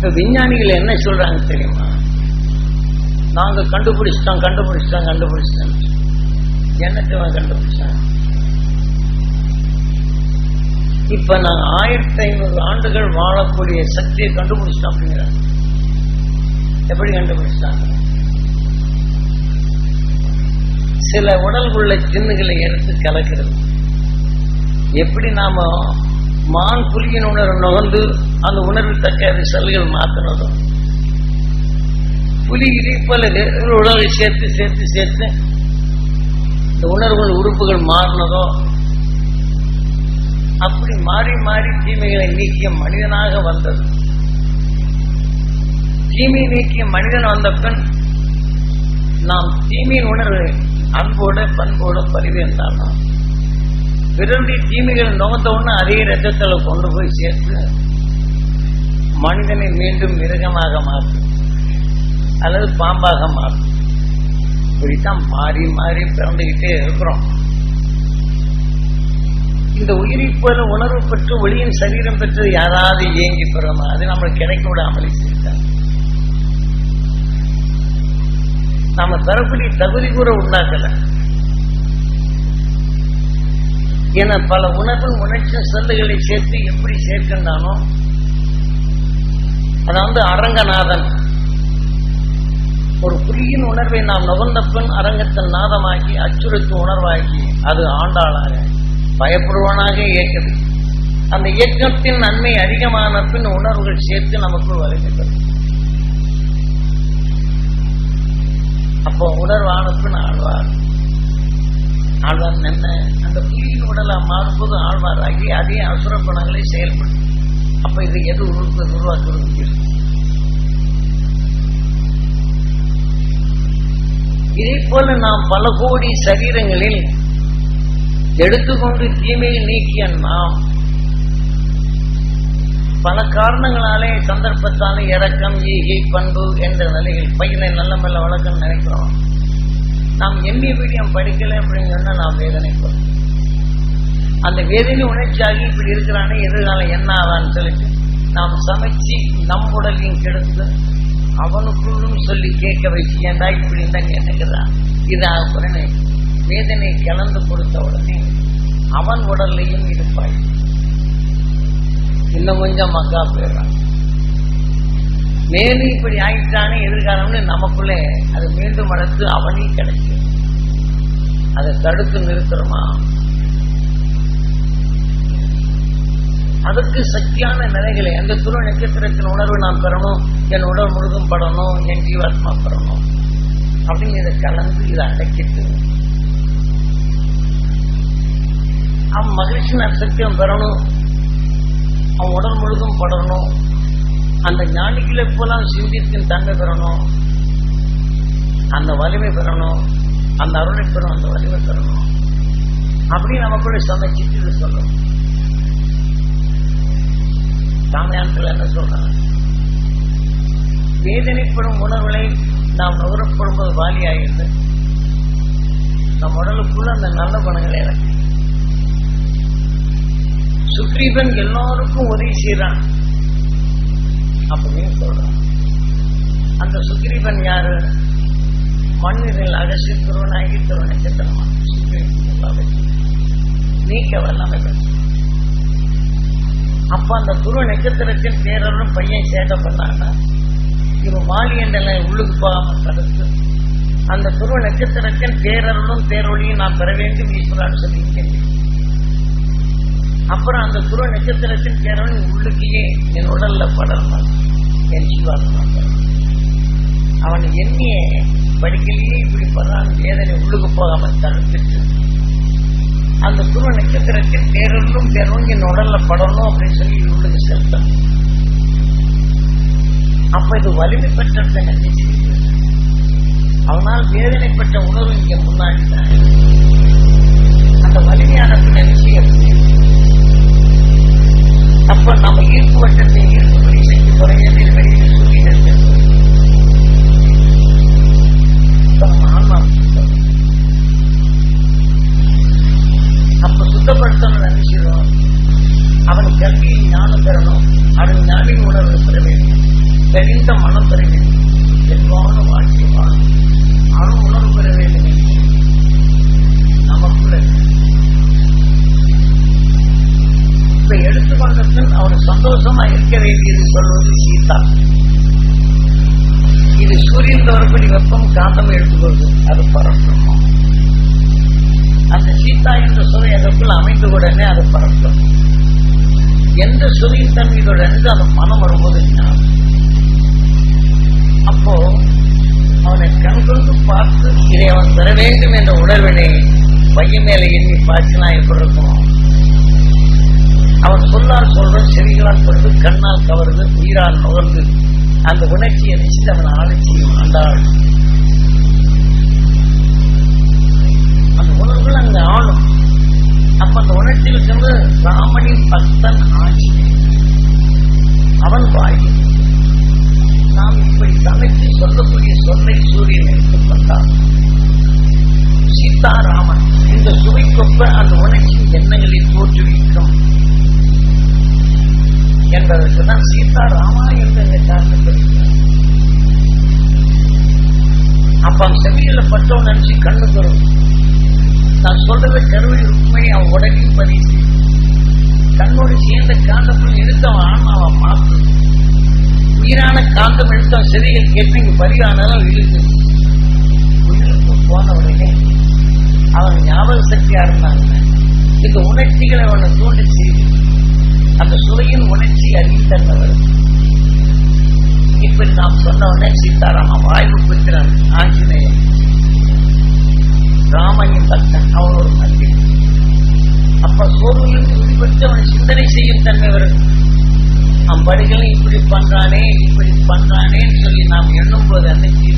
இப்ப விஞ்ஞானிகள் என்ன சொல்றாங்க தெரியுமா? நாங்க கண்டுபிடிச்சிட்டோம் கண்டுபிடிச்சிட்டோம் கண்டுபிடிச்சிட்டோம். என்னத்தை கண்டுபிடிச்சாங்க இப்ப நாங்க ஆயிரத்தி ஐநூறு ஆண்டுகள் வாழக்கூடிய சக்தியை கண்டுபிடிச்சிட்டோம் அப்படிங்கிறாங்க. எப்படி கண்டுபிடிச்சாங்க சில உடல் உள்ள சின்னுகளை எடுத்து கலக்கிறது. எப்படி நாம மான் புலியின் உணர்வு நுகர்ந்து அந்த உணர்வு தக்க செல்கள் மாத்தினதும். புலி இடிப்பல உடலை சேர்த்து சேர்த்து சேர்த்து இந்த உணர்வுகள் உறுப்புகள் மாறினதோ அப்படி மாறி மாறி தீமைகளை நீக்கிய மனிதனாக வந்தது. தீமை நீக்கிய மனிதன் வந்த பின் நாம் தீமையின் உணர்வு அன்போட பண்போட பரிவேந்தாலும் பிறருடைய தீமைகள் நுகர்ந்த உடனே அதே ரத்தத்துல கொண்டு போய் சேர்த்து மனிதனை மீண்டும் மிருகமாக மாற்றும். அல்லது பாம்பாக மாற்றும். இப்படித்தான் மாறி மாறி பிறந்துகிட்டே இருக்கிறோம். இந்த உயிரி போல உணர்வு பெற்று ஒளியின் சரீரம் பெற்று யாராவது இயங்கி பெறமா? அது நம்மளுக்கு கிடைக்க விடாமலே செய்தார் நாம தரப்படி தகுதி கூட உண்டாக்கலை. என பல உணர்வும் உணர்ச்சி சொல்லுகளை சேர்த்து எப்படி சேர்க்கின்றானோ அதாவது அரங்கநாதன். ஒரு புரியின் உணர்வை நாம் நுகர்ந்த பின் அரங்கத்தின் நாதமாக்கி அச்சுறுத்து உணர்வாக்கி அது ஆண்டாளாக பயப்படுவனாக இயக்குது அந்த இயக்கத்தின் நன்மை அதிகமான பின் உணர்வுகள் சேர்த்து நமக்குள் வருகின்றது அப்போ உணர்வான பின் ஆழ்வார். ஆழ்வார் என்ன அந்த புலியின் உடலா மாறும்போது ஆழ்வார் ஆகி அதே அசுர குணங்களை செயல்படும். அப்ப இது எது உருவாக்குறது இதே போல நாம் பல கோடி சரீரங்களில் எடுத்துக்கொண்டு தீமையை நீக்கிய நாம் பல காரணங்களாலே சந்தர்ப்பத்தாலே இறக்கம் ஈகை பண்பு என்ற நிலையில் பையனை நல்ல மெல்ல வழக்கம் நினைக்கிறோம். நாம் எம்ஏ மீடியம் படிக்கல அப்படின்னு சொன்னா நாம் வேதனைப்படும். அந்த வேதனை உணர்ச்சியாகி இப்படி இருக்கிறானே எதிர்காலம் என்ன ஆவான்னு சொல்லிட்டு நாம் சமைச்சு நம் உடலையும் கெடுத்து அவனுக்குள்ளும் சொல்லி கேட்க வச்சு ஏன்டா இப்படி இருந்தா கேட்டுக்கிறான் இதாக உடனே வேதனை கலந்து கொடுத்த உடனே அவன் உடல்லையும் இருப்பாய். இன்னும் கொஞ்சம் மக்கா போயிடுறான். மேலும் இப்படி ஆயிட்டானே எதிர்காலம்னு நமக்குள்ளே அது மீண்டும் வளர்த்து அவனையும் கிடைக்கும். அதை தடுத்து நிறுத்துறோமா? அதற்கு சக்தியான நிலைகளை. அந்த துரு நட்சத்திரத்தின் உணர்வு நாம் பெறணும் என் உடல் முழுதும் படணும் என் ஜீவாத்மா பெறணும். அப்படின்னு இதை கலந்து இதை அடைக்கிட்டு. அவன் மகிழ்ச்சி நான் சத்தியம் பெறணும். அவன் உடல் முழுதும் படணும். அந்த ஞானிகளை போலாம் சிந்தித்து தன்மை பெறணும். அந்த வலிமை பெறணும். அந்த அருளை பெறணும். அந்த வலிமை பெறணும். அப்படி நமக்குள்ள சமைச்சிட்டு இது சொல்லணும் சாமியானத்தில் என்ன சொல்றாங்க? வேதனைப்படும் உணர்வுகளை நாம் நுகரப்படும் போது வாலியாகிறது நம் உடலுக்குள்ள அந்த நல்ல குணங்களை இறக்கு சுக்ரீவன் எல்லாருக்கும் உதவி செய்யறான் அப்படின்னு சொல்றான் அந்த சுக்ரீவன் யாரு? மண்ணில் அகசி திருவனாகி திருவ நட்சத்திரமா சுக்ரீவன் நீக்க வல்லமை அப்ப அந்த துருவ நட்சத்திரத்தின் பேரரும் பையன் சேட்டை பண்ணாங்க இவன் மாலியண்டலை உள்ளுக்கு போகாம தடுத்து அந்த துருவ நட்சத்திரத்தின் பேரருளும் பேரொழியும் நான் பெற வேண்டும் ஈஸ்வரான்னு சொல்லி அப்புறம் அந்த துருவ நட்சத்திரத்தின் பேரவன் உள்ளுக்கையே என் உடல்ல படணும் என் அவன் எண்ணிய படிக்கலையே இப்படி பண்ணான் வேதனை உள்ளுக்கு போகாம தடுத்துட்டு. அந்த துருவ நட்சத்திரத்தின் பேரொன்றும் பேரும் என் உடல்ல படணும் அப்படின்னு சொல்லி உள்ளுக்கு செலுத்தம் அப்ப இது வலிமை பெற்ற நினைச்சு அவனால் வேதனைப்பட்ட உணர்வு இங்க முன்னாடி தான். அந்த வலிமையான நினைச்சு அப்ப நம்ம ஈர்ப்பு வட்டத்தை ஈர்ப்பு செஞ்சு அப்ப சுத்தப்படுத்தணும் நினைச்சிடும் அவன் கல்வியை ஞானம் பெறணும் அவன் ஞானின் உணர்வு பெற வேண்டும். தெரிந்த மனம் பெற வேண்டும் தெளிவான வாழ்க்கை வாழும் அருள் உணர்வு பெற வேண்டும். இப்ப எடுத்துக்கொண்ட பின் அவர் சந்தோஷமா இருக்க வேண்டியது சொல்வது சீதா. இது சூரியன் வரப்படி வெப்பம் காந்தம் எடுத்துக்கொள்வது. அது பரப்பிரம்மம். அந்த சீதா என்ற சுவை அதற்குள் அமைந்த உடனே அது பரப்பும் எந்த சுவையின் தன்மையோட அந்த மனம் வரும்போது அப்போ அவனை கண்கொண்டு பார்த்து இதை அவன் பெற வேண்டும் என்ற உணர்வினை பையன் மேல எண்ணி பாய்ச்சினா எப்படி இருக்கும் அவன் சொல்லால் சொல்றது செவிகளால் படுது கண்ணால் கவருது உயிரால் நுகர்ந்து. அந்த உணர்ச்சியை நிச்சயம் அவன் ஆட்சியும் ஆண்டாள். அந்த உணர்வுகள் அங்க ஆளும். அப்ப அந்த உணர்ச்சி இருக்கிறது ராமனின் பக்தன் ஆட்சி அவன் வாய். நாம் இப்படி சமைத்து சொல்லக்கூடிய சொல்லை சூரியன் எடுத்துக்கொண்டார் சீதாராமன் இந்த சுவைக்கொப்ப அந்த உணர்ச்சி எண்ணங்களை தோற்றுவிக்கும். என்பதற்கு தான் சீதா ராமாயணத்தை இந்த அப்ப அவன் செவியில பட்டோம் நினைச்சு கண்ணு தரும் நான் சொல்றது கருவில் உண்மை அவன் உடனே பதிவு கண்ணோடு சேர்ந்த காந்தத்தில் எடுத்தவன் அவன் ஆன்மாவை மாற்றும் உயிரான காந்தம் எடுத்தவன் அவன் கேட்டு இங்க பதிவானாலும் இழுக்கு உயிருக்கு போன உடனே அவன் ஞாபக சக்தியா இருந்தாங்க இந்த உணர்ச்சிகளை அவனை தூண்டி செய்து அந்த சுவையின் உணர்ச்சி அறிந்தவர் இப்படி நாம் சொன்ன உடனே சீதாராம வாய்வு புத்திரன் ஆஞ்சநேயன் ராமனின் பக்தன் அவன் ஒரு நன்றி அப்ப சோர்விலிருந்து குறிப்பிட்டு அவன் சிந்தனை செய்யும் தன்மை வரும் அவன் படிகளை இப்படி பண்றானே இப்படி பண்றானேன்னு சொல்லி நாம் எண்ணும் போது அன்னைக்கு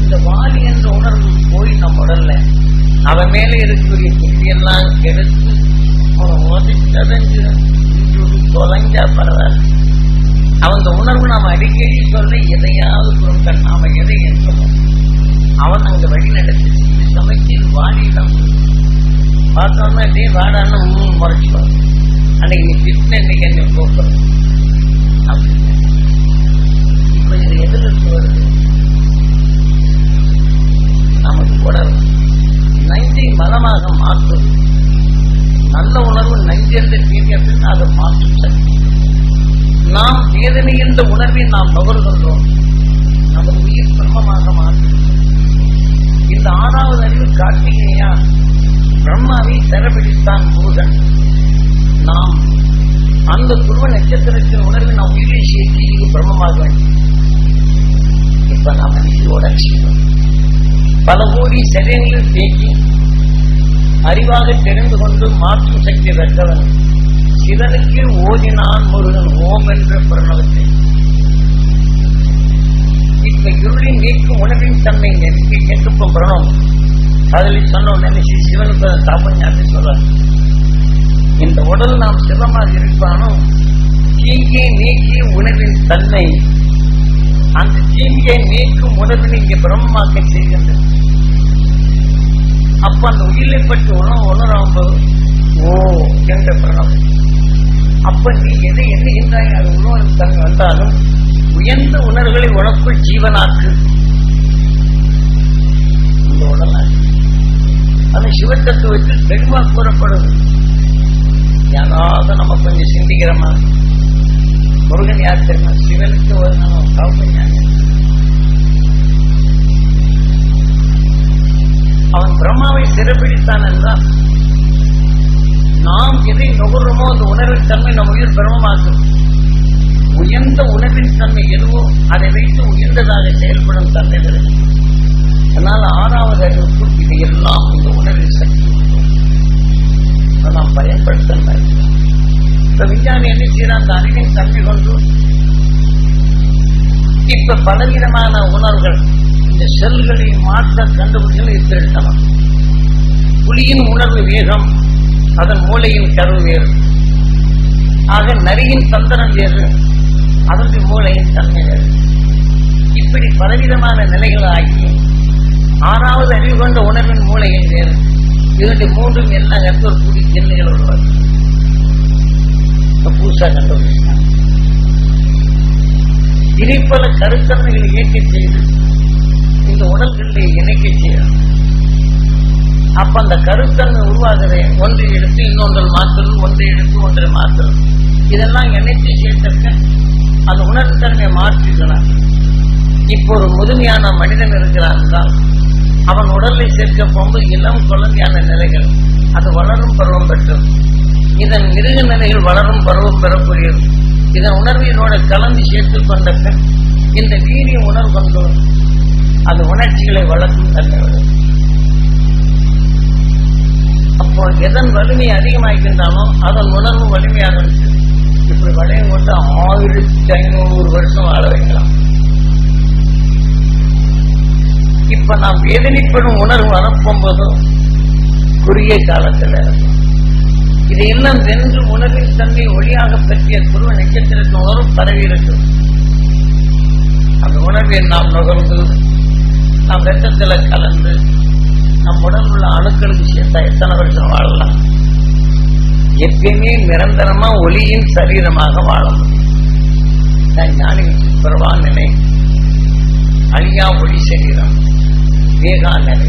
இந்த வாலி என்ற உணர்வு போய் நம் உடல்ல. அவன் மேல இருக்கக்கூடிய புள்ளியெல்லாம் கெடுத்து அவன் உதச்சதஞ்சு தொலைஞ்சா பரவாயில்ல அவங்க உணர்வு நாம் அடிக்கடி சொல்ல எதையாவது பொருட்கள் நாம எதை எண்ணுமோ அவன் அங்க வழி நடத்தி சமைச்சு வாடியிடம் பார்த்தோம்னா டே வாடான்னு முன்னும் முறைச்சுவான் அன்னைக்கு நீ திட்டின இன்னைக்கு என்னை அப்படின்னு இப்ப இது எதிர்த்து வருது நமக்கு உணர்வு நன்றி மனமாக மாற்றுவது நல்ல உணர்வு நஞ்சென்ற தீர்க்கத்தில் அதை மாற்றும் சக்தி நாம் வேதனை என்ற உணர்வை நாம் நுகர்கின்றோம். நமது உயிர் பிரம்மமாக மாற்றும் இந்த ஆறாவது அறிவு கார்த்திகேயா பிரம்மாவை சிறப்பிடித்தான் முருகன். நாம் அந்த துருவ நட்சத்திரத்தின் உணர்வை நாம் உயிரை சேர்த்து இது பிரம்மமாக வேண்டும். இப்ப நாம் மனுஷியோட செய்வோம் பல கோடி சரியங்களில் தேக்கி அறிவாக தெரிந்து கொண்டு மாற்றும் சக்தி பெற்றவன். சிவனுக்கு ஓதினான் முருகன் ஓம் என்ற பிரணவத்தை இப்ப இருளின் நீக்கும் உணவின் தன்மை நெருக்கி கேட்டுக்கும் பிரணவம் அதில் சொன்னோம் நினைச்சு சிவனுக்கு சாப்பிட்டு சொல்றார். இந்த உடல் நாம் சிவமாக இருப்பானும் தீங்கை நீக்கி உணவின் தன்மை. அந்த தீங்கை நீக்கும் உணவின் இங்கே பிரம்மமாக்க செய்கின்றது. அப்ப அந்த உயிரை பற்றி உணவு உணரும்போது ஓ என்ற பிரணம். அப்ப நீ எதை எண்ணுகின்றாய் அது உணவு தன்மை வந்தாலும் உயர்ந்த உணர்வுகளை உனக்குள் ஜீவனாக்கு. இந்த உடலாக்கு அது சிவத்தத்துவத்தில் தெளிவா கூறப்படுது யாராவது நம்ம கொஞ்சம் சிந்திக்கிறோமா? முருகன் யார் தெரியுமா? சிவனுக்கு ஒரு நம்ம அவன் பிரம்மாவை சிறப்பிடித்தான் என்றால் நாம் எதை நுகர்றோமோ அந்த உணர்வின் தன்மை நம் உயிர் பிரமமாக்கும் உயர்ந்த உணர்வின் தன்மை எதுவோ அதை வைத்து உயர்ந்ததாக செயல்படும் தன்மை அதனால் ஆறாவது அறிவுக்குள் இதையெல்லாம் இந்த உணர்வின் சக்தி நாம் பயன்படுத்த இப்ப விஞ்ஞானி என்ன செய்யறான் அந்த அறிவின் தன்மை கொண்டு இப்ப பலவிதமான உணர்வுகள் இந்த செல்களை மாற்ற கண்டுபிடிச்சல் இருக்கலாம் புலியின் உணர்வு வேகம் அதன் மூளையின் கரு வேறு. ஆக நரியின் தந்திரம் வேறு அதனுடைய மூளையின் தன்மை வேறு. இப்படி பலவிதமான நிலைகள் ஆகி ஆறாவது அறிவு கொண்ட உணர்வின் மூளையின் வேறு. இரண்டு மூன்றும் எல்லாம் கற்று ஒரு புதிய ஜென்னுகள் உருவாக்கு புதுசாக கண்டுபிடிச்சாங்க இனி பல கருத்தன்மைகளை இயக்க செய்து இந்த உடல்களிலே இணைக்க செய்யணும் அப்ப அந்த கருத்தன்மை உருவாகிறது ஒன்றை எடுத்து இன்னொன்றில் மாற்றுறது ஒன்றை எடுத்து ஒன்றை மாற்றுறது இதெல்லாம் இணைத்து சேர்த்திருக்க அந்த உணர்வு தன்மையை மாற்றிக்கணும். இப்போ ஒரு முதுமையான மனிதன் இருக்கிறான் தான் அவன் உடலை சேர்க்க போகும்போது இளம் குழந்தையான நிலைகள் அது வளரும் பருவம் பெற்றது. இதன் மிருக நிலைகள் வளரும் பருவம் பெறக்கூடியது. இதன் உணர்வினோட கலந்து சேர்த்து கொண்ட பின் இந்த வீரிய உணர்வு கொண்டு அது உணர்ச்சிகளை வளர்க்கும் தன்மை அப்போ எதன் வலிமை அதிகமாகின்றாலும் அதன் உணர்வு வலிமையாக இருந்துச்சு இப்படி வளையம் கொண்டு ஆயிரத்தி ஐநூறு வருஷம் வாழ வைக்கலாம். இப்ப நாம் வேதனைப்படும் உணர்வு வரப்போகும்போது குறுகிய காலத்தில் இதையெல்லாம் வென்று உணர்வின் தன்மை ஒளியாக பற்றிய குருவ நட்சத்திரத்தின் உணர்வு பரவி இருக்கும். அந்த உணர்வை நாம் நுகர்ந்து நம் ரத்தத்தில் கலந்து நம் உடல் உள்ள அணுக்களுக்கு சேர்த்தா எத்தனை வருஷம் வாழலாம்? எப்பயுமே நிரந்தரமா ஒளியின் சரீரமாக வாழ முடியும். நான் ஞானி நிலை அழியா ஒளி சரீரம் வேகா நிலை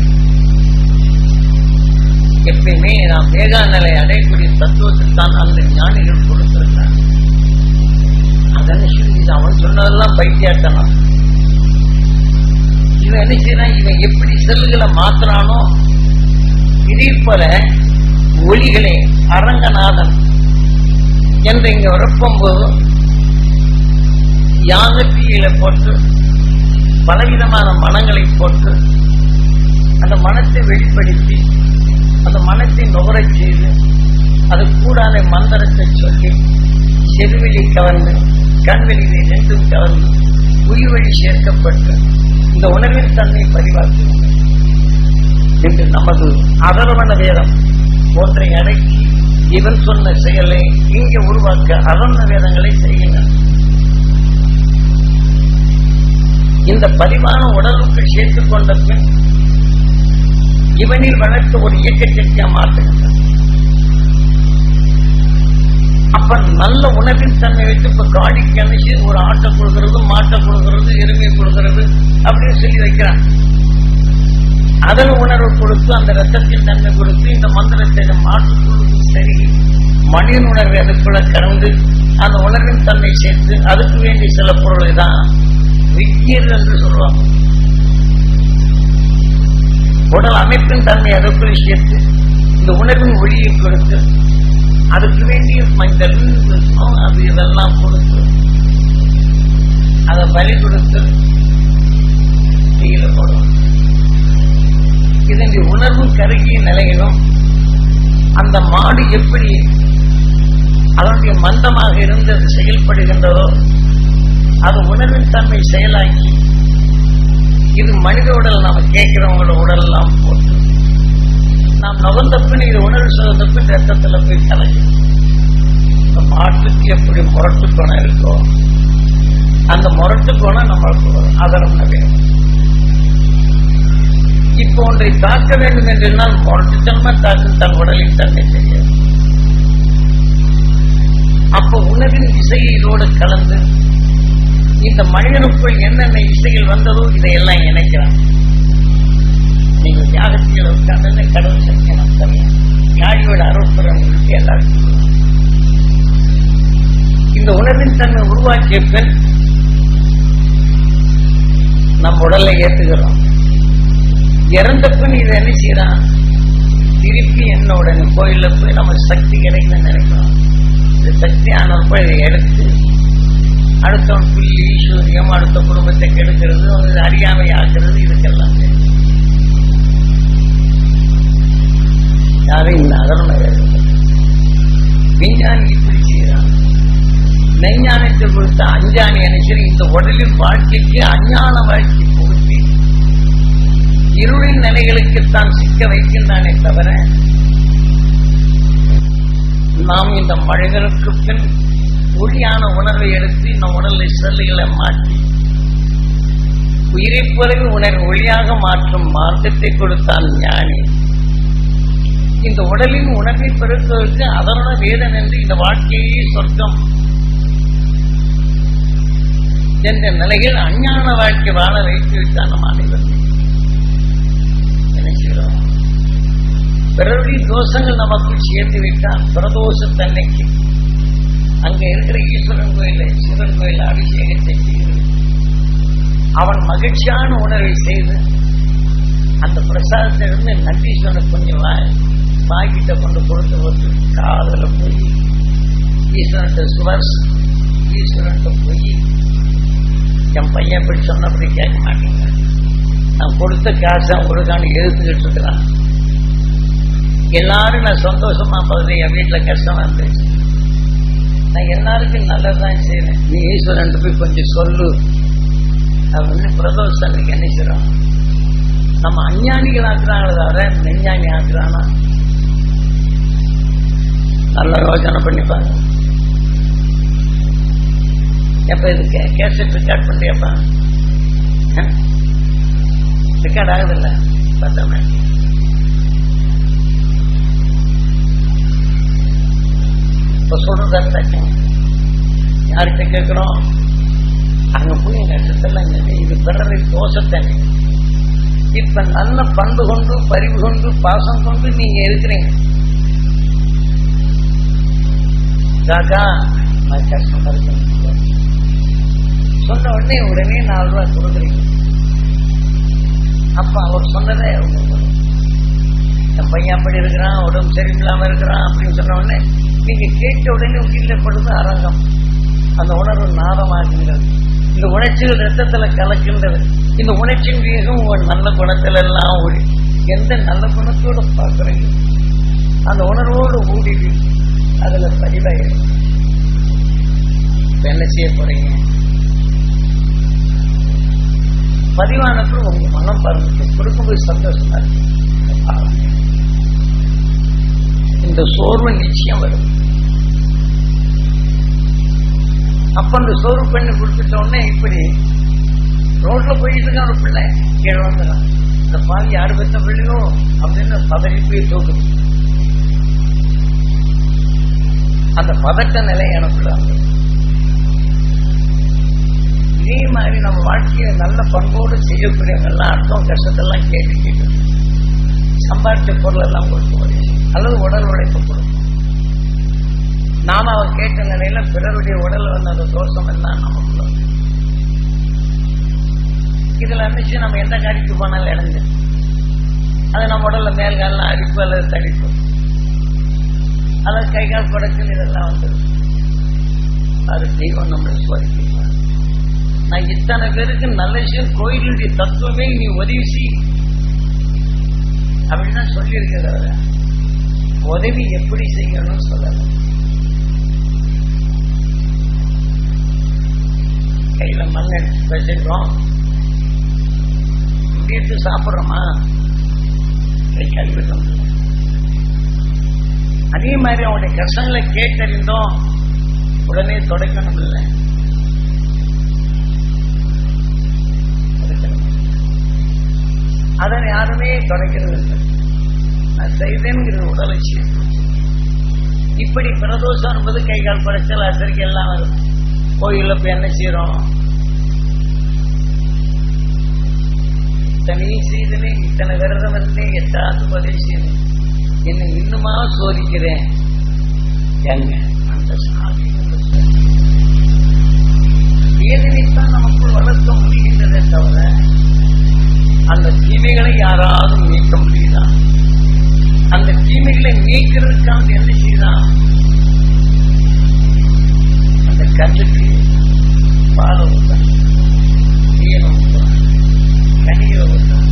எப்பயுமே நாம் வேகா நிலை அடையக்கூடிய தத்துவத்தில் தான் அந்த ஞானிகள் கொடுத்திருக்காங்க அதனை சொல்லி அவன் சொன்னதெல்லாம் பைத்தியாட்டனம் இவன் என்ன செய்யறான் இவன் எப்படி செல்லுகளை மாத்துறானோ இதே போல ஒளிகளே அரங்கநாதன் என்று இங்க வரப்போம்போது யாகத்தீயில போட்டு பலவிதமான மனங்களை போட்டு அந்த மனத்தை வெளிப்படுத்தி அந்த மனத்தை நுகரச் செய்து அது கூடாத மந்திரத்தை சொல்லி செருவெளி கவர்ந்து கண்வெளி ரெண்டும் கவர்ந்து உயிர் வழி சேர்க்கப்பட்டு இந்த உணர்வின் தன்மை பதிவாக்குகிறது என்று நமது அதர்வன வேதம் ஒன்றை அடக்கி இவன் சொன்ன செயலை இங்கே உருவாக்க அதர்வன வேதங்களை செய்கின்றன இந்த பதிவான உடலுக்கு சேர்த்துக் கொண்ட பின் இவனில் வளர்த்த ஒரு இயக்க சக்தியாக மாற்றுகின்றன அப்ப நல்ல உணவின் தன்மை வைத்து இப்ப காடிக்கு அணைச்சு ஒரு ஆட்டை கொடுக்கறது மாட்டை கொடுக்கறது எருமையை கொடுக்கறது அப்படின்னு சொல்லி வைக்கிறான் அதன் உணர்வு கொடுத்து அந்த ரத்தத்தின் தன்மை கொடுத்து இந்த மந்திரத்தை மாற்றுக்குள்ளுக்கு சரி மனிதன் உணர்வை அதுக்குள்ள கலந்து அந்த உணர்வின் தன்மை சேர்த்து அதுக்கு வேண்டிய சில பொருளை தான் விக்கியர் என்று சொல்லுவாங்க. உடல் அமைப்பின் தன்மை அதுக்குள் சேர்த்து இந்த உணர்வின் ஒளியை கொடுத்து அதுக்கு வேண்டிய மஞ்சள் அது இதெல்லாம் கொடுத்து அதை பலி கொடுத்து தீயில இதனுடைய உணர்வு கருகிய நிலையிலும் அந்த மாடு எப்படி அதனுடைய மந்தமாக இருந்து அது செயல்படுகின்றதோ அது உணர்வின் தன்மை செயலாக்கி இது மனித உடல் நாம கேட்கிறவங்களோட உடல் எல்லாம் போட்டு நாம் நவந்த பின் இது உணர்வு சுகந்த பின் ரத்தத்துல போய் கலையும் மாட்டுக்கு எப்படி முரட்டு குணம் இருக்கோ அந்த முரட்டு குணம் நம்மளுக்கு வரும் வேணும் இப்போ ஒன்றை தாக்க வேண்டும் என்றால் முரட்டுத்தன்மை தாக்கும் தன் உடலின் தன்னை தெரியாது. அப்போ உலகின் இசையை இதோடு கலந்து இந்த மனிதனுக்குள் என்னென்ன இசைகள் வந்ததோ இதையெல்லாம் இணைக்கிறான். நீங்கள் தியாகத்தில் உட்கார்ந்து இந்த தன்னை உருவாக்கிய பின் நம் உடல்ல ஏற்றுகிறோம் இறந்த பின் இதை என்ன செய்யறான்? திருப்பி என்னோட கோயில போய் நம்ம சக்தி கிடைக்கணும்னு நினைக்கிறோம். இந்த சக்தி ஆனப்ப இதை எடுத்து அடுத்தவன் புள்ளி ஈஸ்வரியம் அடுத்த குடும்பத்தை கெடுக்கிறது அறியாமை ஆக்குறது இதுக்கெல்லாம் தெரியும். யாரும் இந்த அதர்ம விஞ்ஞானி இப்படி மெய்ஞானத்தை கொடுத்த அஞ்ஞானி நினைச்சது இந்த உடலின் வாழ்க்கைக்கு அஞ்ஞான வாழ்க்கை புகுத்தி இருளின் நிலைகளுக்குத்தான் சிக்க வைக்கின்றானே தவிர நாம் இந்த மழைகளுக்கு பின் ஒளியான உணர்வை எடுத்து இந்த உடலில் செல்லுகளை மாற்றி உயிரை போலவே உணர்வு ஒளியாக மாற்றும் மார்க்கத்தை கொடுத்தான் ஞானி. இந்த உடலின் உணர்வை பெருக்குவதற்கு அதனுடன் வேதன் என்று இந்த வாழ்க்கையே சொர்க்கம் என்ற நிலையில் அஞ்ஞான வாழ்க்கை வாழ வைத்து விட்டான் நம் அனைவரும். பிறருடைய தோஷங்கள் நமக்குள் சேர்த்து விட்டால் பிரதோஷ தன்னைக்கு அங்க இருக்கிற ஈஸ்வரன் கோயில சிவன் கோயில அபிஷேகத்தை செய்து அவன் மகிழ்ச்சியான உணர்வை செய்து அந்த பிரசாதத்திலிருந்து நந்தீஸ்வரன் கொஞ்சம் வாய் கொண்டு கொடுத்து போட்டு காதல போய் ஈஸ்வரன் சுவர்ஸ் ஈஸ்வரன் போய் என் பையன் இப்படி சொன்னபடி கேட்க மாட்டேங்க நான் கொடுத்த காசை உங்களுக்கான எழுத்துக்கிட்டு இருக்கிறான். எல்லாரும் நான் சந்தோஷமா போகுது என் வீட்டில் கஷ்டம் இருந்துச்சு. நான் எல்லாருக்கும் நல்லதான் செய்வேன். நீ ஈஸ்வரன் போய் கொஞ்சம் சொல்லு. அப்படின்னு பிரதோஷம் அன்னைக்கு என்ன செய்றோம் நம்ம அஞ்ஞானிகள் ஆக்குறாங்களே தவிர நெஞ்ஞானி ஆக்குறானா நல்ல யோசனை பண்ணிப்பாங்க எப்ப இது கேசட் ரெக்கார்ட் பண்றியப்பா ரெக்கார்ட் ஆகுதில்ல பார்த்தோமே இப்ப சொல்றதா இருந்தாச்சு யார்கிட்ட கேட்கிறோம் அங்க போய் எங்க இது பிறரை தோஷத்தை இப்ப நல்ல பண்பு கொண்டு பரிவு கொண்டு பாசம் கொண்டு நீங்க இருக்கிறீங்க. காக்கா நான் கஷ்டமா உடனே உடனே நாலு ரூபாய் கொடுக்குறீங்க. அப்ப அவர் சொன்னதே அவங்க என் பையன் அப்படி இருக்கிறான் உடம்பு சரியில்லாம இருக்கிறான் அப்படின்னு சொன்ன உடனே நீங்க கேட்ட உடனே உயிரிழப்படுது அரங்கம் அந்த உணர்வு நாதமாகின்றது. இந்த உணர்ச்சிகள் ரத்தத்துல கலக்கின்றது. இந்த உணர்ச்சியின் வேகம் நல்ல குணத்துல எல்லாம் ஓடி. எந்த நல்ல குணத்தோட பார்க்குறீங்க? அந்த உணர்வோடு ஊடிடு அதுல பதிவாயிடும் என்ன செய்ய போறீங்க? பதிவானது ఒక మనం பரந்து கொடுக்கு போய் சந்தோஷமா இந்த சோர்வு நிச்சயம் வரும். அப்ப அந்த சோர்வு பண்ணி கொடுத்துட்டோடனே இப்படி ரோட்ல போயிட்டு இருக்கான் ஒரு பிள்ளை கீழே வந்துடும் இந்த பாவி யாரு பெற்ற பிள்ளையோ அப்படின்னு பதறி போய் தூக்குது. அந்த பதட்ட நிலை எனக்குள்ள இதே மாதிரி நம்ம வாழ்க்கையை நல்ல பண்போடு செய்யக்கூடியவங்கெல்லாம் அர்த்தம் கஷ்டத்தெல்லாம் கேட்டு கேட்டு சம்பாதிச்ச பொருள் எல்லாம் கொடுக்க முடியும் அல்லது உடல் உழைப்பு கொடுக்கும் நாம அவர் கேட்ட நிலையில பிறருடைய உடல் வந்த அந்த தோஷம் எல்லாம் நமக்குள்ள இதுல இருந்துச்சு நம்ம எந்த காரிக்கு போனாலும் இழந்து அது நம்ம உடல்ல மேல் அடிப்பு அல்லது தடிப்பு. அல்லது கை கால் படத்தில் இதெல்லாம் வந்துடும் அது தெய்வம் நம்மளை சோதிக்கிறார் நான் இத்தனை பேருக்கு நல்ல விஷயம் கோயிலுடைய தத்துவமே நீ உதவி செய். அப்படின்னு தான் சொல்லியிருக்கிறத உதவி எப்படி செய்யணும்னு சொல்லல. கையில மண் எடுத்து வச்சிருக்கோம் இப்படி எடுத்து சாப்பிட்றோமா? கை கழுவிட்டோம் அதே மாதிரி அவனுடைய கஷ்டங்களை கேட்டறிந்தோம். உடனே தொடக்கணும் இல்லை. அதை யாருமே தொடக்கிறது இல்லை நான் செய்தேங்கிற உடலை இப்படி பிரதோஷம் என்பது கை கால் படைச்சல் அசரிக்கை எல்லாம் வரும். கோயில்ல போய் என்ன செய்யறோம் இத்தனை செய்தனே இத்தனை விரதம் இருந்தேன் எட்டாவது பதிவு செய்தேன். என்னை இன்னுமா சோதிக்கிறேன்? எங்க? அந்த சாமி வேதனைத்தான் நமக்குள் வளர்க்க முடிகின்றதே தவிர அந்த தீமைகளை யாராவது நீக்க முடியுதா? அந்த தீமைகளை நீக்கிறதுக்காக என்ன செய்யலாம் அந்த கல்லுக்கு பால ஊத்தான் தீயனை ஊத்தான் கனியை ஊத்தான்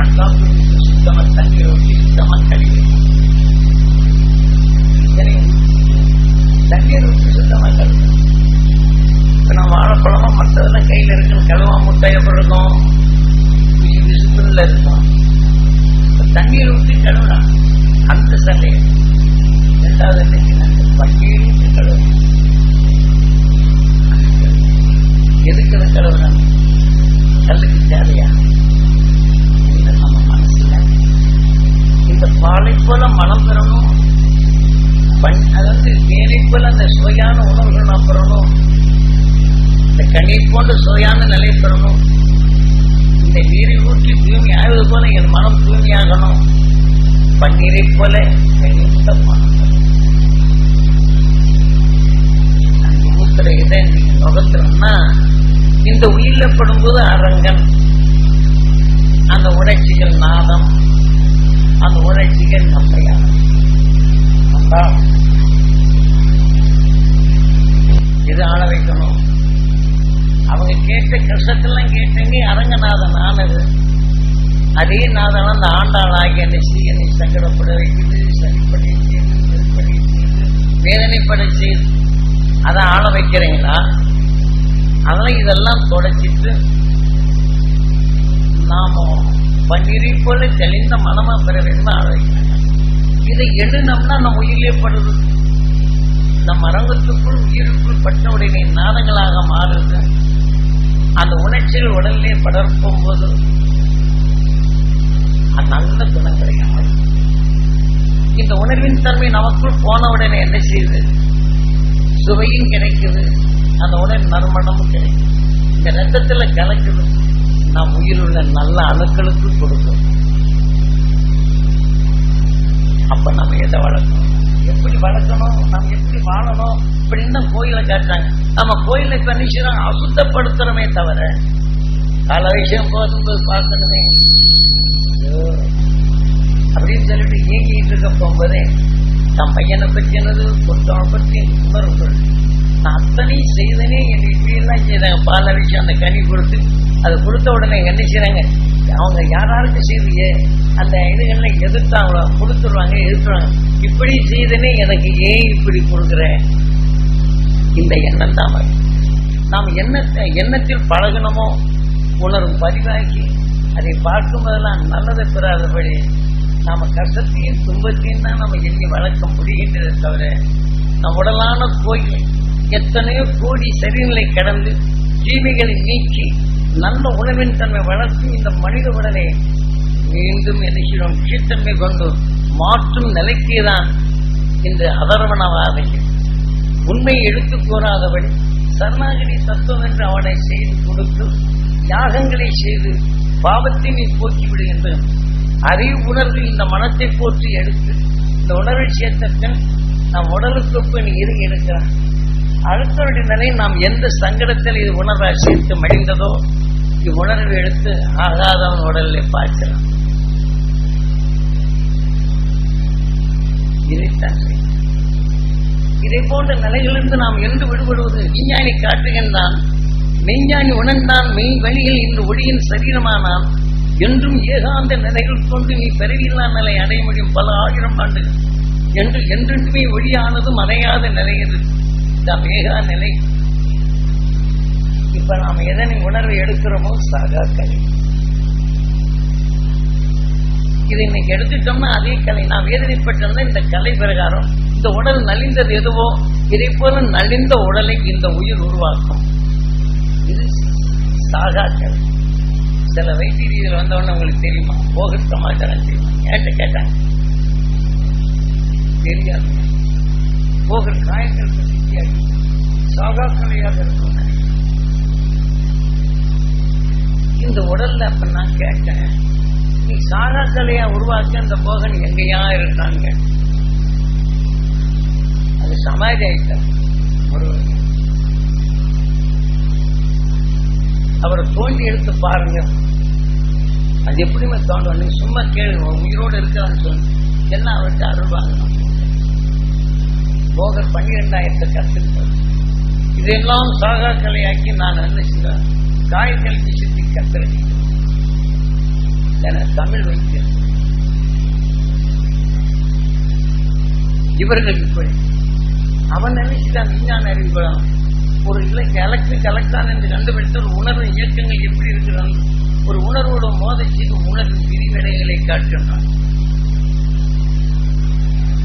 அண்டாப்பு சுத்தமா தண்ணீர் ஊற்றி சுத்தமா கழிவு இத்தனையும் தண்ணீர் ஊற்றி சுத்தமா கழுவி இப்ப நான் வாழைப்பழமா மற்றதெல்லாம் கையில் இருக்குன்னு கழுவா முட்டை எப்படி இருக்கும் இருக்கும் தண்ணீர் ஊற்றி கழுவுறான் அந்த சண்டையை. ரெண்டாவது அன்னைக்கு அந்த பன்னீர் ஊற்றி கழுவுறான் எதுக்கு அதை கழுவுறான் கல்லுக்கு தேவையா? இந்த நம்ம மனசுல இந்த பாலை போல மனம் பெறணும். பண் அதாவது தேனை போல அந்த சுவையான உணவுகள் நான் பெறணும். இந்த கண்ணீர் போன்ற சுவையான நிலை பெறணும். இந்த நீரை ஊற்றி தூய்மை ஆவது போல என் மனம் தூய்மையாகணும் பன்னீரை போல தெளிந்த மனம். அந்த ஊத்துற இதை நீங்க நுகர்த்தணும்னா இந்த உயிரில் படும்போது அரங்கன். அந்த உணர்ச்சிகள் நாதம். அந்த உணர்ச்சிகள் நம்மையான நம்பா இது ஆள வைக்கணும். அவங்க கேட்ட கஷ்டத்தெல்லாம் கேட்டங்க அரங்கநாதன் ஆனது. அதே நாதன் அந்த ஆண்டாளாகி அந்த என்னை சங்கடப்பட வைக்கிறது சரிப்படை செய்து நெருப்படை செய்து வேதனைப்பட செய்து. அதை ஆள வைக்கிறீங்களா? அதெல்லாம் இதெல்லாம் தொடச்சிட்டு நாம பன்னீரை போல தெளிந்த மனமா பெற வேண்டும் ஆள வைக்கிறாங்க இதை எழுனம்னா நம்ம உயிரிலே படுது. நம் அரங்கத்துக்குள் உயிருக்குள் பட்ட உடனே நாதங்களாக மாறுது. அந்த உணர்ச்சிகள் உடலே படர்க்கும் போது அந்த நல்ல குணம் கிடைக்கும் இந்த உணர்வின் தன்மை நமக்குள் போன உடனே என்ன செய்யுது? சுவையும் கிடைக்குது. அந்த உணர்வு நறுமணமும் கிடைக்குது. இந்த ரத்தத்துல கலக்குது. நம் உயிர் உள்ள நல்ல அணுக்களுக்கு கொடுக்கும். அப்ப நம்ம எதை வளர்க்கணும்? எப்படி வளர்க்கணும்? நம்ம எப்படி வாழணும்? அப்படின்னு தான் கோயிலை காட்டுறாங்க. நம்ம கோயில இப்ப நினைச்சுறாங்க அசுத்தப்படுத்துறமே தவிர பல விஷயம் போகும்போது பார்க்கணுமே. அப்படின்னு சொல்லிட்டு இயங்கிட்டு இருக்க போகும்போதே தன் பையனை பற்றினது கொண்டவனை பற்றி உணர்வுகள் நான் அத்தனையும் செய்தனே என் இப்படியெல்லாம் செய்தாங்க. பல விஷயம் அந்த கனி கொடுத்து அதை கொடுத்த உடனே என்ன செய்றாங்க? அவங்க யாராருக்கு செய்தியே? அந்த இதுகள்ல எதிர்த்தாங்களோ? கொடுத்துருவாங்க எதிர்த்துருவாங்க இப்படி செய்தனே எனக்கு ஏன் இப்படி கொடுக்குறேன் இந்த எண்ணம் தான் நாம் எண்ணத்தை எண்ணத்தில் பழகணுமோ? உணரும் பதிவாக்கி அதை பார்க்கும் போதெல்லாம் நல்லதை பெறாதபடி நாம கஷ்டத்தையும் துன்பத்தையும் தான் நம்ம எண்ணி வளர்க்க முடிகின்றதை தவிர நம் உடலான கோயில் எத்தனையோ கோடி சரிநிலை கடந்து தீமைகளை நீக்கி நல்ல உணவின் தன்மை வளர்த்து இந்த மனித உடலை மீண்டும் எண்ணுகிறோம் கீழ்த்தன்மை கொண்டு மாற்றும் நிலைக்கேதான் இந்த அதர்வனவாதைகள் உண்மையை எடுத்து கோராதவன் சரணாகதி தத்துவம் என்று அவனை செய்து கொடுத்து யாகங்களை செய்து பாவத்தை நீ போக்கி விடுகின்ற அறிவு உணர்வு இந்த மனத்தை போற்றி எடுத்து இந்த உணர்வை சேர்த்த பின் நம் உடலுக்கு நீ இரு எடுக்கிறான் அடுத்தவருடைய நிலை நாம் எந்த சங்கடத்தில் இது உணர்வை சேர்த்து மடிந்ததோ இவ்வுணர்வை எடுத்து ஆகாதவன் உடலில் பார்க்கிறான். இதைத்தான் செய்யும் இதை போன்ற நிலையிலிருந்து நாம் என்று விடுபடுவது விஞ்ஞானி காட்டுகின்றான். மெய்ஞானி உணர்ந்தான் மெய் வழியில் இன்று ஒளியின் சரீரமானான் என்றும் ஏகாந்த நிலைகள் கொண்டு நீ பெறவில்லா நிலை அடைய முடியும் பல ஆயிரம் ஆண்டுகள் என்று என்றென்றுமே ஒளியானதும் அடையாத நிலை இது. மேகா நிலை. இப்ப நாம் எதனை உணர்வை எடுக்கிறோமோ சாகா கலை. இது இன்னைக்கு எடுத்துட்டோம்னா அதே கலை. நான் வேதனைப்பட்டிருந்தா இந்த கலை பிரகாரம் இந்த உடல் நலிந்தது எதுவோ? இதை போல நலிந்த உடலை இந்த உயிர் உருவாக்கும். இது சாகாக்கள். சில வைத்தியர்கள் வந்தவொடனே உங்களுக்கு தெரியுமா? போக சமாச்சாரம் தெரியுமா கேட்ட கேட்டாங்க? தெரியாது. போகிற காயங்கள் சித்தியாகி சாகா கலையாக இருக்கும் இந்த உடல்ல அப்ப நான் கேட்டேன் நீ சாகாக்கலையா கலையா உருவாக்க அந்த போகன் எங்கேயா இருக்காங்க? அது சமாதி ஆயிட்டார். ஒரு அவரை தோண்டி எடுத்து பாருங்க. அது எப்படிமே தோண்டும் நீ சும்மா கேளு உயிரோடு இருக்கான்னு சொல்லு. என்ன அவர்கிட்ட அருள்வாங்க போகர் பன்னிரெண்டாயிரத்தை கத்துக்கிட்டார். இதெல்லாம் சாகா கலையாக்கி நான் என்ன செய்வேன்? காய்கல்வி சித்தி கத்துறேன். என தமிழ் வைத்தியர் இவர்கள் இப்படி அவன் நினைச்சுட்டான் விஞ்ஞான அறிவுகளும் ஒரு இல்லை எலக்ட்ரிக் எலக்ட்ரான் என்று கண்டுபிடித்த ஒரு உணர்வு இயக்கங்கள் எப்படி இருக்கிறது? ஒரு உணர்வோட மோத செய்து உணர்வின் விரிவடைகளை காட்டுகிறான்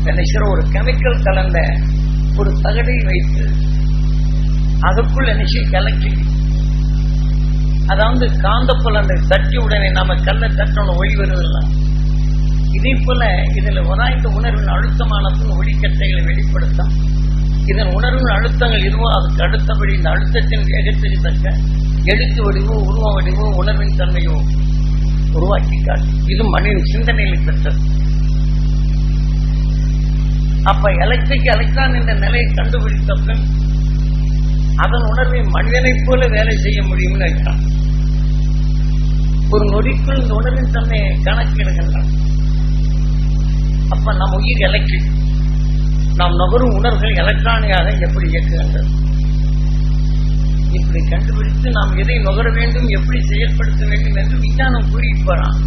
நினைக்கிற ஒரு கெமிக்கல் கலந்த ஒரு தகடை வைத்து அதற்குள் நினைச்சு கலக்கி அதாவது காந்தப்புலனை தட்டி உடனே நாம கல்ல தட்டணும் ஒளி வருவதெல்லாம் இதே போல இதுல உராய்ந்த உணர்வின் அழுத்தமான ஒளிக்கட்டைகளை வெளிப்படுத்தும். இதன் உணர்வு அழுத்தங்கள் எதுவோ அதுக்கு அடுத்தபடி இந்த அழுத்தத்தின் வேகத்துக்கு தக்க எழுத்து வடிவோ உருவ வடிவோ உணர்வின் தன்மையோ உருவாக்கி காட்டும் இது மனிதன் சிந்தனையில் பெற்றது. அப்ப எலக்ட்ரிக் எலக்ட்ரான் என்ற நிலையை கண்டுபிடித்த பின் அதன் உணர்வை மனிதனைப் போல வேலை செய்ய முடியும்னு வைக்கிறான் ஒரு நொடிக்குள் இந்த உணர்வின் தன்மையை கணக்கிடுகின்றான். அப்ப நம் உயிர் எலக்ட்ரிக். நாம் நுகரும் உணர்வுகள் எலக்ட்ரானியாக எப்படி இயக்குகின்றது? இப்படி கண்டுபிடித்து நாம் எதை நுகர வேண்டும் எப்படி செயல்படுத்த வேண்டும் என்று விஞ்ஞானம் கூறிட்டு வரான்.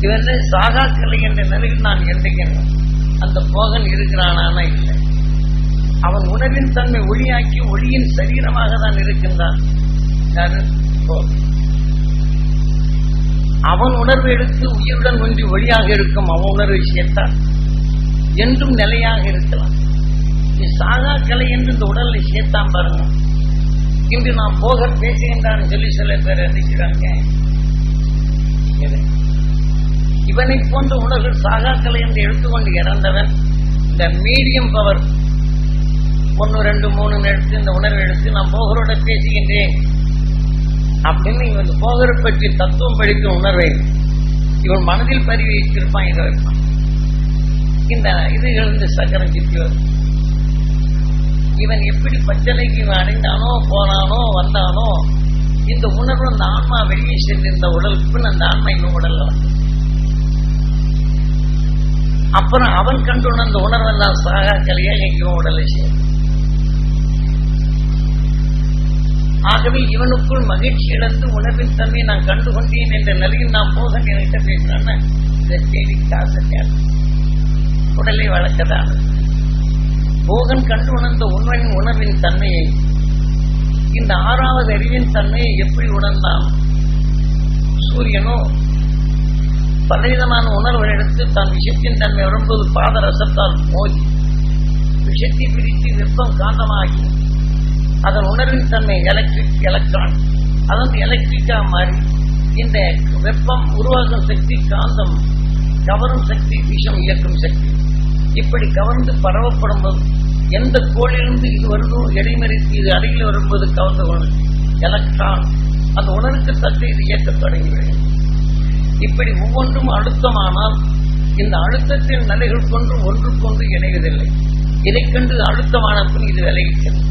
இவன் சாகா கலை என்ற நிலையில் நான் எண்ணுகின்றேன் அந்த போகன் இருக்கிறானா இல்லை. அவன் உணர்வின் தன்மை ஒளியாக்கி ஒளியின் சரீரமாக தான் இருக்கின்றான். யாரு? அவன் உணர்வு எடுத்து உயிருடன் ஒன்றி ஒளியாக இருக்கும் அவன் உணர்வை சேர்த்தான். என்றும் நிலையாக இருக்கலாம். சாகா கலை என்று இந்த உடலை சேர்த்தான் பாருங்க. இன்று நான் போக பேசுகின்றான்னு சொல்லி சில பேர் நினைக்கிறாங்க இவனை போன்ற உணர்வு சாகா என்று எடுத்துக்கொண்டு இறந்தவன் இந்த மீடியம் பவர். ஒன்னு ரெண்டு மூணு எடுத்து இந்த உணர்வு எடுத்து நான் போகரோட பேசுகின்றேன். அப்படின்னு இவன் போகரை பற்றி தத்துவம் படிக்கும் உணர்வை இவன் மனதில் பதிவு வைத்திருப்பான் இதை இந்த இது எழுந்து சக்கரம் சித்தி வரும் இவன் எப்படி பச்சலைக்கு இவன் அடைந்தானோ போனானோ வந்தானோ இந்த உணர்வு அந்த ஆன்மா வெளியே சென்று இந்த உடலுக்கு அந்த ஆன்மா இன்னும் உடல்ல வந்து அப்புறம் அவன் கண்டு உணர்ந்த உணர்வு தான் சாகா கலையா இவன் உடலை விஷயம் ஆகவே இவனுக்குள் மகிழ்ச்சி இழந்து உணர்வின் தன்மையை நான் கண்டு கொண்டேன் என்ற நிலையில் நான் போக என்கிட்ட பேசுறேன்னு இதை தேடி காசு தேவை உடலை வளர்க்கதான் போகன் கண்டு உணர்ந்த உண்மையின் உணர்வின் தன்மையை இந்த ஆறாவது அறிவின் தன்மையை எப்படி உணர்ந்தான் சூரியனோ பலவிதமான உணர்வு எடுத்து தான் விஷத்தின் தன்மை வரும்போது பாதரசத்தால் மோதி விஷத்தை பிரித்து வெப்பம் காந்தமாகி அதன் உணர்வின் தன்மை எலக்ட்ரிக் எலக்ட்ரான் அதன் எலக்ட்ரிக்கா மாறி இந்த வெப்பம் உருவாகும் சக்தி காந்தம் கவரும் சக்தி விஷம் இயக்கும் சக்தி. இப்படி கவர்ந்து பரவப்படும் போது எந்த கோளிலிருந்து இது வருதோ இடைமறித்து இது அருகில் வரும்போது கவர்ந்த கொள்ளும் எலக்ட்ரான் அந்த உணர்வுக்கு தக்க இது இயக்கத் தொடங்கிவிடும். இப்படி ஒவ்வொன்றும் அழுத்தமானால் இந்த அழுத்தத்தின் நிலைகள் கொண்டு ஒன்றுக்கொன்று இணைவதில்லை. இதைக் கண்டு அழுத்தமான பின் இது விலகிச்சது